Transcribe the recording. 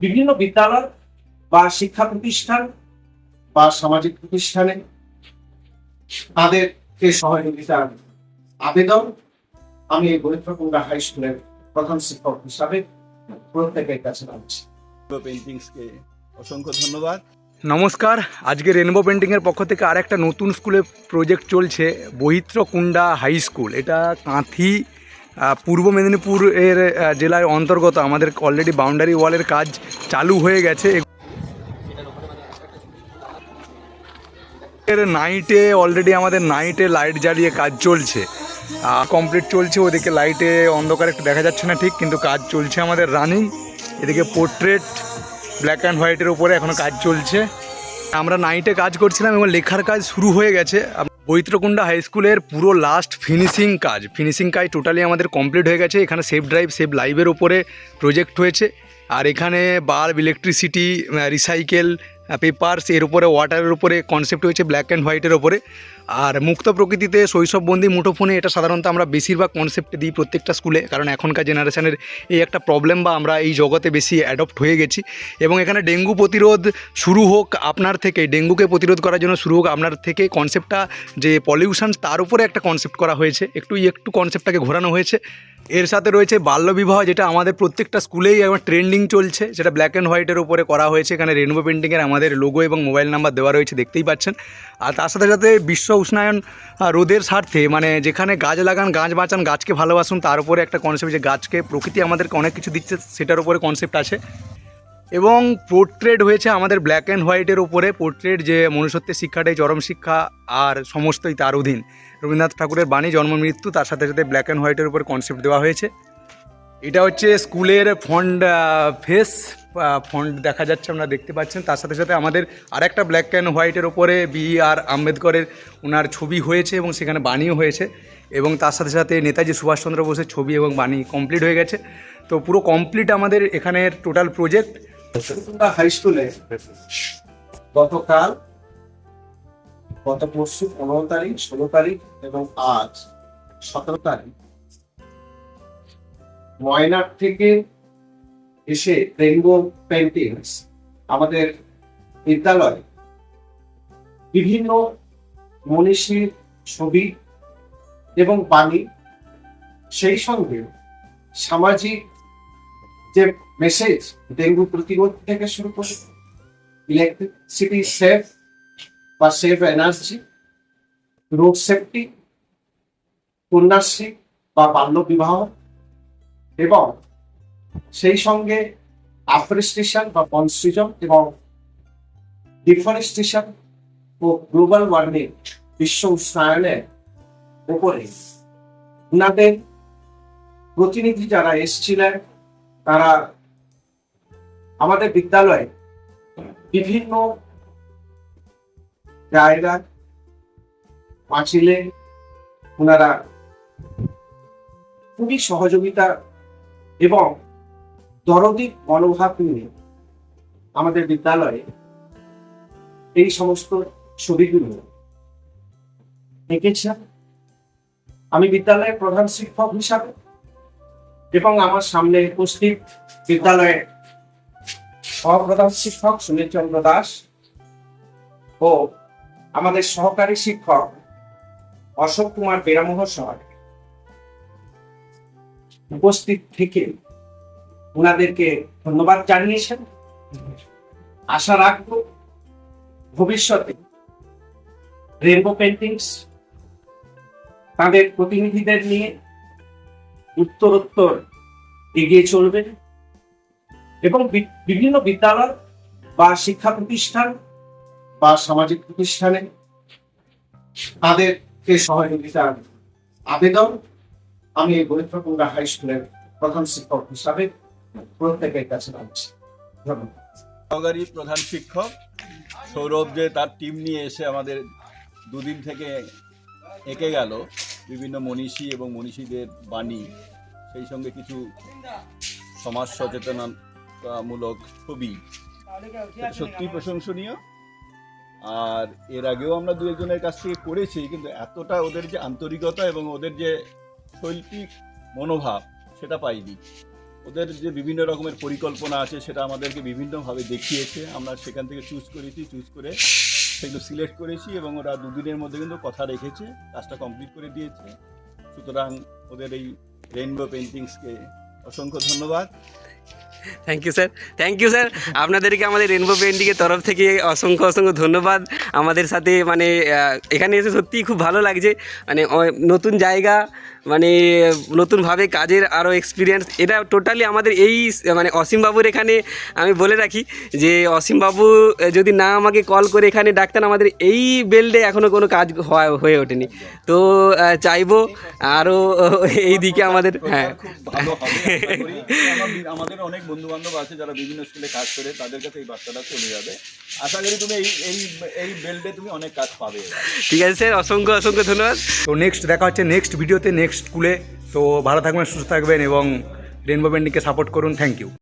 বিভিন্ন বিদ্যালয় বা শিক্ষা প্রতিষ্ঠান বা সামাজিক প্রতিষ্ঠানে তাদেরকে সহযোগিতার আবেদন। আমি এই বৈঠকুণ্ডা হাই স্কুলের প্রধান শিক্ষক হিসাবে প্রত্যেকের কাছে রাখছি পেন্টিংসকে অসংখ্য ধন্যবাদ। নমস্কার আজকে রেনবো পেন্টিংয়ের পক্ষ থেকে আর একটা নতুন স্কুলে প্রজেক্ট চলছে বহিত্রকুণ্ডা হাই স্কুল। এটা কাঁথি পূর্ব মেদিনীপুর এর জেলার অন্তর্গত আমাদের অলরেডি বাউন্ডারি ওয়ালের কাজ চালু হয়ে গেছে। নাইটে অলরেডি আমাদের নাইটে লাইট জ্বালিয়ে কাজ চলছে। কমপ্লিট চলছে, ওদিকে লাইটে অন্ধকার একটু দেখা যাচ্ছে না ঠিক, কিন্তু কাজ চলছে আমাদের রানিং এদিকে পোর্ট্রেট ব্ল্যাক অ্যান্ড হোয়াইটের উপরে এখনও কাজ চলছে। আমরা নাইটে কাজ করছিলাম এবং লেখার কাজ শুরু হয়ে গেছে। বৈত্রকুণ্ডা হাই স্কুলের পুরো লাস্ট ফিনিশিং কাজ। ফিনিশিং কাজ টোটালি আমাদের কমপ্লিট হয়ে গেছে। এখানে সেফ ড্রাইভ সেফ লাইভের ওপরে প্রজেক্ট হয়েছে। আর এখানে বাল্ব ইলেকট্রিসিটি রিসাইকেল পেপারস এর উপরে ওয়াটারের উপরে কনসেপ্ট হয়েছে ব্ল্যাক অ্যান্ড হোয়াইটের উপরে। আর মুক্ত প্রকৃতিতে শৈশববন্দি মুঠোফোনে এটা সাধারণত আমরা বেশিরভাগ কনসেপ্ট দিই প্রত্যেকটা স্কুলে কারণ এখনকার জেনারেশনের এই একটা প্রবলেম বা আমরা এই জগতে বেশি অ্যাডপ্ট হয়ে গেছি। এবং এখানে ডেঙ্গু প্রতিরোধ শুরু হোক আপনার থেকে, ডেঙ্গুকে প্রতিরোধ করার জন্য শুরু হোক আপনার থেকে কনসেপ্টটা যে পলিউশন তার উপরে একটা কনসেপ্ট করা হয়েছে। একটু একটু কনসেপ্টটাকে ঘোরানো হয়েছে। এর সাথে রয়েছে বাল্যবিবাহ, যেটা আমাদের প্রত্যেকটা স্কুলেই আমার ট্রেন্ডিং চলছে, সেটা ব্ল্যাক অ্যান্ড হোয়াইটের উপরে করা হয়েছে। এখানে রেনবো পেন্টিংয়ের আমাদের লোগো এবং মোবাইল নাম্বার দেওয়া রয়েছে, দেখতেই পাচ্ছেন। আর তার সাথে সাথে বিশ্ব উষ্ণায়ন রোদের স্বার্থে মানে যেখানে গাছ লাগান, গাছ বাঁচান, গাছকে ভালোবাসুন, তার উপরে একটা কনসেপ্ট যে গাছকে প্রকৃতি আমাদেরকে অনেক কিছু দিচ্ছে, সেটার উপরে কনসেপ্ট আছে। এবং পোর্ট্রেট হয়েছে আমাদের ব্ল্যাক অ্যান্ড হোয়াইটের ওপরে পোর্ট্রেট যে মনুষ্যত্বের শিক্ষাটাই চরম শিক্ষা আর সমস্তই তার অধীন। রবীন্দ্রনাথ ঠাকুরের বাণী, জন্ম, মৃত্যু, তার সাথে সাথে ব্ল্যাক অ্যান্ড হোয়াইটের উপর কনসেপ্ট দেওয়া হয়েছে। এটা হচ্ছে স্কুলের ফন্ড ফেস ফন্ড দেখা যাচ্ছে, আপনারা দেখতে পাচ্ছেন। তার সাথে সাথে আমাদের আরেকটা ব্ল্যাক অ্যান্ড হোয়াইটের ওপরে বি আর আম্বেদকরের ওনার ছবি হয়েছে এবং সেখানে বাণীও হয়েছে। এবং তার সাথে সাথে নেতাজি সুভাষচন্দ্র বোসের ছবি এবং বাণী কমপ্লিট হয়ে গেছে। তো পুরো কমপ্লিট আমাদের এখানের টোটাল প্রজেক্ট হাই স্কুলে গতকাল, গত পরশু পনেরো তারিখ, ষোলো তারিখ এবং আজ সতেরো তারিখ, ময়নার থেকে এসে রেনবো পেন্টিংস আমাদের বিদ্যালয়ে বিভিন্ন মনীষীর ছবি এবং বাণী, সেই সঙ্গে সামাজিক যে মেসেজ ডেঙ্গু প্রতিরোধ থেকে শুরু করে ইলেকট্রিসিটি সেফ বা safe energy road safety Kanyashree বা বাল্য বিবাহ এবং সেই সঙ্গে আফরেস্টেশন বা বনসৃজন এবং ডিফরেস্টেশন ও গ্লোবাল ওয়ার্মিং বিশ্ব উষ্ণায়নের উপরে। ওনাদের প্রতিনিধি যারা এসেছিলেন, তারা আমাদের বিদ্যালয়ে বিভিন্ন জায়গায় পাঁচিলে ওনারা খুবই সহযোগিতা এবং দরদি মনোভাব নিয়ে আমাদের বিদ্যালয়ে এই সমস্ত ছবিগুলো এঁকেছেন। আমি বিদ্যালয়ের প্রধান শিক্ষক হিসাবে এবং আমার সামনে উপস্থিত বিদ্যালয়ের সহপ্রধান শিক্ষক সুনীল চন্দ্র দাস ও আমাদের সহকারী শিক্ষক অশোক কুমার বেরা মহাশয় উপস্থিত থেকে ওনাদেরকে ধন্যবাদ জানিয়েছেন। আশা রাখব ভবিষ্যতে রেনবো পেন্টিংস তাদের প্রতিনিধিদের নিয়ে উত্তরোত্তর এগিয়ে চলবে। এবং বিভিন্ন বিদ্যালয় বা শিক্ষা প্রতিষ্ঠান বা সামাজিক প্রতিষ্ঠানে তাদেরকে সহযোগিতার আবেদন। আমি বৈঠকুণ্ডা হাই স্কুলের প্রধান শিক্ষক হিসাবে প্রত্যেকের কাছে রাখছি ধন্যবাদ। সহকারী প্রধান শিক্ষক সৌরভ যে তার টিম নিয়ে এসে আমাদের দুদিন থেকে এঁকে গেল, বিভিন্ন মনীষী এবং মনীষীদের বাণী, সেই সঙ্গে কিছু সমাজ সচেতনতামূলক ছবি। সেটা সত্যিই প্রশংসনীয়। আর এর আগেও আমরা দু একজনের কাছ থেকে করেছি কিন্তু এতটা ওদের যে আন্তরিকতা এবং ওদের যে শৈল্পিক মনোভাব সেটা পাইনি। ওদের যে বিভিন্ন রকমের পরিকল্পনা আছে সেটা আমাদেরকে বিভিন্নভাবে দেখিয়েছে। আমরা সেখান থেকে চুজ করেছি চুজ করে সেগুলো সিলেক্ট করেছি এবং ওরা দুদিনের মধ্যে কিন্তু কথা রেখেছে কাজটা কমপ্লিট করে দিয়েছে। সুতরাং ওদের এই রেইনবো পেন্টিংসকে অসংখ্য ধন্যবাদ। Thank you sir thank you sir আপনাদেরকে আমাদের রেনবো পেন্টিংয়ের তরফ থেকে অসংখ্য অসংখ্য ধন্যবাদ। আমাদের সাথে মানে এখানে এসে সত্যিই খুব ভালো লাগছে। মানে নতুন জায়গা মানে নতুনভাবে কাজের আরও এক্সপিরিয়েন্স এটা টোটালি আমাদের এই মানে অসীমবাবুর এখানে আমি বলে রাখি যে অসীমবাবু যদি না আমাকে কল করে এখানে ডাকতেন আমাদের এই বেল্ডে এখনও কোনো কাজ হওয়া- হয়ে ওঠেনি। তো চাইব আরও এই দিকে আমাদের হ্যাঁ। আমাদের অনেক বন্ধু বান্ধব আছে যারা বিভিন্ন স্কুলে কাজ করে তাদের কাছে এই বার্তাটা চলে যাবে। আশা করি তুমি এই এই এই বেল্টে তুমি অনেক কাজ পাবে। ঠিক আছে স্যার অসংখ্য অসংখ্য ধন্যবাদ। তো নেক্সট দেখা হচ্ছে নেক্সট ভিডিওতে নেক্সট স্কুলে। তো ভালো থাকবেন সুস্থ থাকবেন এবং রেনবো পেন্টিংকে সাপোর্ট করুন। Thank you.